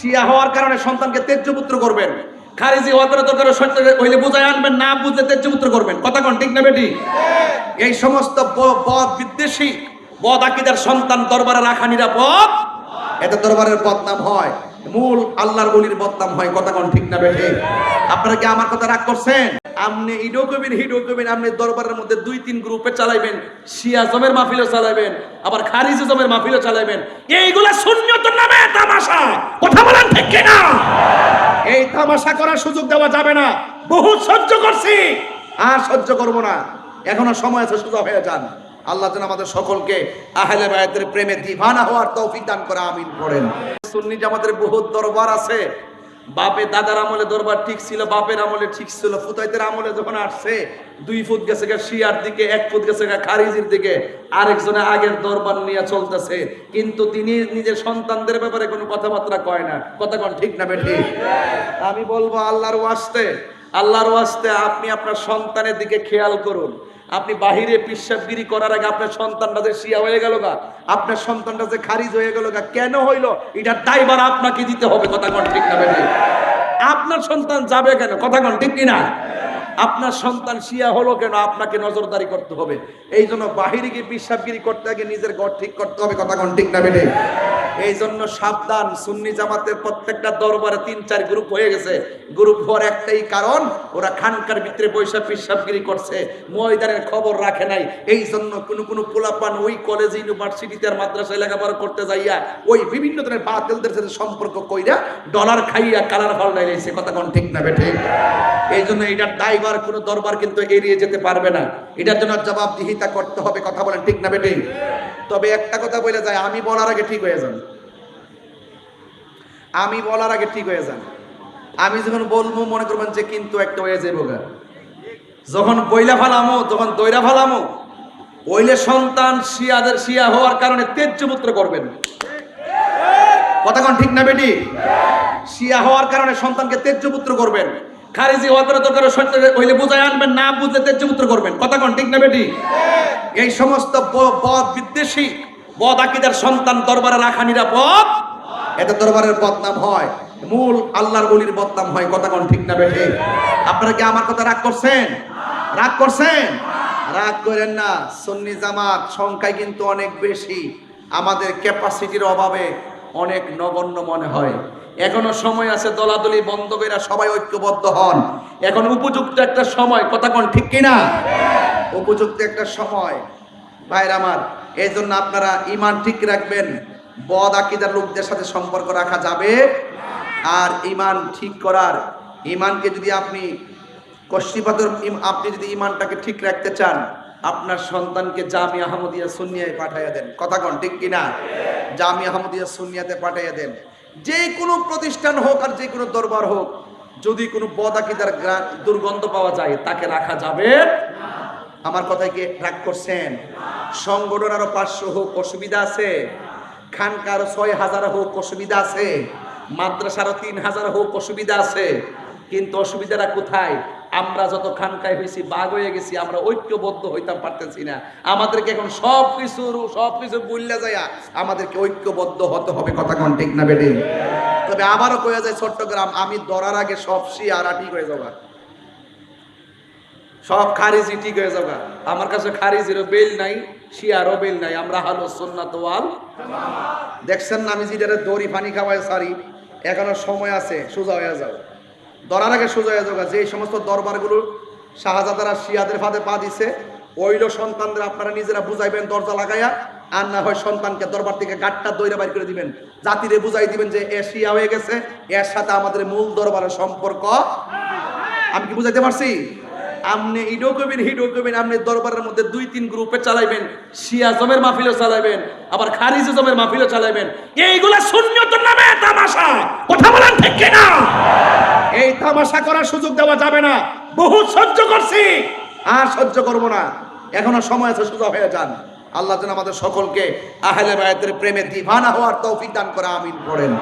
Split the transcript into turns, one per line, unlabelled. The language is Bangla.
শিয়া হওয়ার কারণে সন্তানকে তেজ্যপুত্র করবেন। খারিজি হওয়ার দরকার হইলে বুঝায় আনবেন, না বুঝলে তেজ্যপুত্র করবেন। কথা কন, ঠিক না বেটি? এই সমস্ত বদ বিদ্বেষী, বদ আকিদার সন্তান দরবারে রাখা নিরাপদ? এতে দরবারের বদনাম হয়। মূল আল্লাহর বলির বদনাম হয়। কথা কন, ঠিক না বেঠে আপনারা কি আমার কথা রাগ করছেন? আপনি ইডো কবিন হিডো কবিন আপনি দরবারের মধ্যে দুই, তিন গ্রুপে চালাইবেন, শিয়া জমের মাহফিলও চালাইবেন, আবার খারিজি জমের মাহফিলও চালাইবেন। এইগুলা শূন্যতর নামে তামাশা। কথা বলেন ঠিক কিনা? এই তামাশা করার সুযোগ দেওয়া যাবে না। বহু সহ্য করছি। আর সহ্য করব না। এখনও সময় আছে, সুযোগ হয়ে যান। আল্লাহ যেন আমাদের সকলকে আহলে বায়াতের প্রেমে দিভানা হওয়ার তৌফিক দান করে, আমিন পড়েন সুন্নি জামাতের বহুত দরবার আছে বাপে দাদার আমলে দরবার ঠিক ছিল, বাপের আমলে ঠিক ছিল। ফুতাইতের আমলে যখন আসছে, দুই ফুট গেছে শিয়ার দিকে, এক ফুট গেছে খারিজির দিকে। আরেকজনে আগের দরবার নিয়ে চলতেছে। কিন্তু তিনি নিজের সন্তানদের ব্যাপারে কোনো কথাবার্তা কয় না। কথা কোন ঠিক না বেঠি? আমি বলব আল্লাহর ওয়াস্তে আল্লাহর ওয়াস্তে আপনি আপনার সন্তানের দিকে খেয়াল করুন। আপনি বাহিরে পিসাবগিরি করার আগে আপনার সন্তানটা যে শিয়া হয়ে গেল গা, আপনার সন্তানটা যে খারিজ হয়ে গেল গা, কেন হইল? এটার দায়ভার আপনাকে দিতে হবে, কথা কোন ঠিক না আপনার সন্তান যাবে কেন? কথা কোন ঠিক কিনা? আপনার সন্তান শিয়া হলো কেন? আপনাকে নজরদারি করতে হবে। এই জন্য বাহিরে গিয়ে পিসাবগিরি করতে আগে নিজের ঘর ঠিক করতে হবে, কথা কোন ঠিক না বেঠে? এই জন্য সাবধান, সুন্নি জামাতের প্রত্যেকটা দরবারে তিন, চার গ্রুপ হয়ে গেছে। গ্রুপ হওয়ার একটাই কারণ, ওরা খানকার ভিতরে বৈশাখ পিসাবগিরি করছে, ময়দানের খবর রাখে নাই। এই জন্য কোনো কোনো পোলাপান ওই কলেজ ইউনিভার্সিটিতে আর মাদ্রাসায় লেখাপড়া করতে যাইয়া, ওই বিভিন্ন ধরনের বাতিলদের সাথে সম্পর্ক কইরা ডলার খাইয়া কালার ফল কথা কোন ঠিক না বেঠে এই জন্য এটার দায়ভার কোনো দরবার কিন্তু এড়িয়ে যেতে পারবে না। এটার জন্য জবাবদিহিতা করতে হবে, কথা বলেন ঠিক না বেটে তবে একটা কথা বলে যায়, আমি বলার আগে ঠিক হয়ে যান। আমি বলার আগে ঠিক হয়ে যান। আমি যখন বলব, মনে করবেন যে কিন্তু একটা হয়ে যাব গা। যখন বইলা ফালামো, যখন দইরা ফালামো ওইলে সন্তান শিয়াদের শিয়া হওয়ার কারণে তেজ্যপুত্র করবেন। কথা ঠিক না বেটি শিয়া হওয়ার কারণে সন্তানকে তেজ্যপুত্র করবেন। খারিজি হওয়ার পরে দরকার সত্য হইলে বুঝায় আনবেন, না বুঝলে তেজ্যপুত্র করবেন। কথা কোন, ঠিক না বেটি? এই সমস্ত বদ বিদ্বেষী, বদ আকিদার সন্তান দরবারে রাখা নিরাপদ? এতে দরবারের বদনাম হয়, মূল আল্লাহর বলির বদনাম হয়, কথা কোন, ঠিক না বেঠে আপনারা কি আমার কথা রাগ করছেন? রাগ করছেন? রাগ করেন না, সুন্নি জামাত সংখ্যায় কিন্তু অনেক বেশি। আমাদের ক্যাপাসিটির অভাবে অনেক নগণ্য মনে হয়। এখনও সময় আছে দলাদলি বন্ধ সবাই ঐক্যবদ্ধ হন। এখন উপযুক্ত একটা সময়, কথা কোন ঠিক কিনা? উপযুক্ত একটা সময়। ভাইর আমার এই জন্য আপনারা ইমান ঠিক রাখবেন। বদ আকিদার লোকদের সাথে সম্পর্ক রাখা যাবে। আর ইমান ঠিক করার ইমানকে যদি আপনি কষ্টিপাতর আপনি যদি ইমানটাকে ঠিক রাখতে চান, আপনার সন্তানকে জামি আহমদিয়া সুনিয়ায় পাঠাইয়া দেন। কথা কন ঠিক কিনা? জামি আহমদিয়া সুনিয়াতে পাঠাইয়া দেন। যে কোনো প্রতিষ্ঠান হোক আর যে কোনো দরবার হোক, যদি কোনো বদাকিদার দুর্গন্ধ পাওয়া যায়, তাকে রাখা যাবে আমার কথায় কি রাগ করছেন? সংগঠন আরও পাঁচশো হোক, অসুবিধা আছে। খানকার ছয় হাজার হোক, অসুবিধা আছে। মাদ্রাসারও তিন হাজার হোক, অসুবিধা আছে। কিন্তু অসুবিধাটা কোথায়? আমরা যত খানকায় হয়েছি বাঘ হয়ে গেছি, আমরা ঐক্যবদ্ধ হইতাম পারতেছি না। আমাদেরকে এখন সব কিছু সব কিছু বললে যায় আমাদেরকে ঐক্যবদ্ধ হতে হবে, কথা কোন ঠিক না বেটে তবে আবারও কয়ে যায় চট্টগ্রাম, আমি ধরার আগে সব শিয়ারা ঠিক হয়ে যাবা সব খারিজি ঠিক হয়ে যাবে আমার কাছে খারিজিরও বেল নাই, শিয়ারও বেল নাই, আমরা হালো সুন্নাত ওয়াল দেখছেন না আমি যেটা দড়ি পানি খাওয়াই সারি এখনও সময় আছে, সোজা হয়ে যাও। ধরার আগে সোজা যাবে যে সমস্ত দরবারগুলো শাহজাদারা শিয়াদের ফাঁদে পা দিছে। ওইল সন্তানদের আপনারা নিজেরা বুঝাইবেন, দরজা লাগাইয়া, আর না হয় সন্তানকে দরবার থেকে গাটটা দইরা বাইর করে দিবেন। জাতিরে বুঝাই দিবেন যে এ শিয়া হয়ে গেছে, এর সাথে আমাদের মূল দরবারের সম্পর্ক। আমি কি বুঝাইতে পারছি? আপনি ইডো কবিন হিডো কবিন আপনি দরবারের মধ্যে দুই তিন গ্রুপে চালাইবেন। শিয়া জমের মাহফিলও চালাইবেন, আবার খারিজি জমের মাহফিলও চালাইবেন। এইগুলা শূন্যতর নামে তামাশা। কথা বলেন ঠিক কিনা? এই তামাশা করার সুযোগ দেওয়া যাবে না। বহু সহ্য করছি। আর সহ্য করব না। এখনও সময় আছে, সোজা হয়ে যান। আল্লাহ যেন আমাদের সকলকে আহলে বায়াতের প্রেমে দিভানা হওয়ার তৌফিক দান করে, আমিন পড়েন।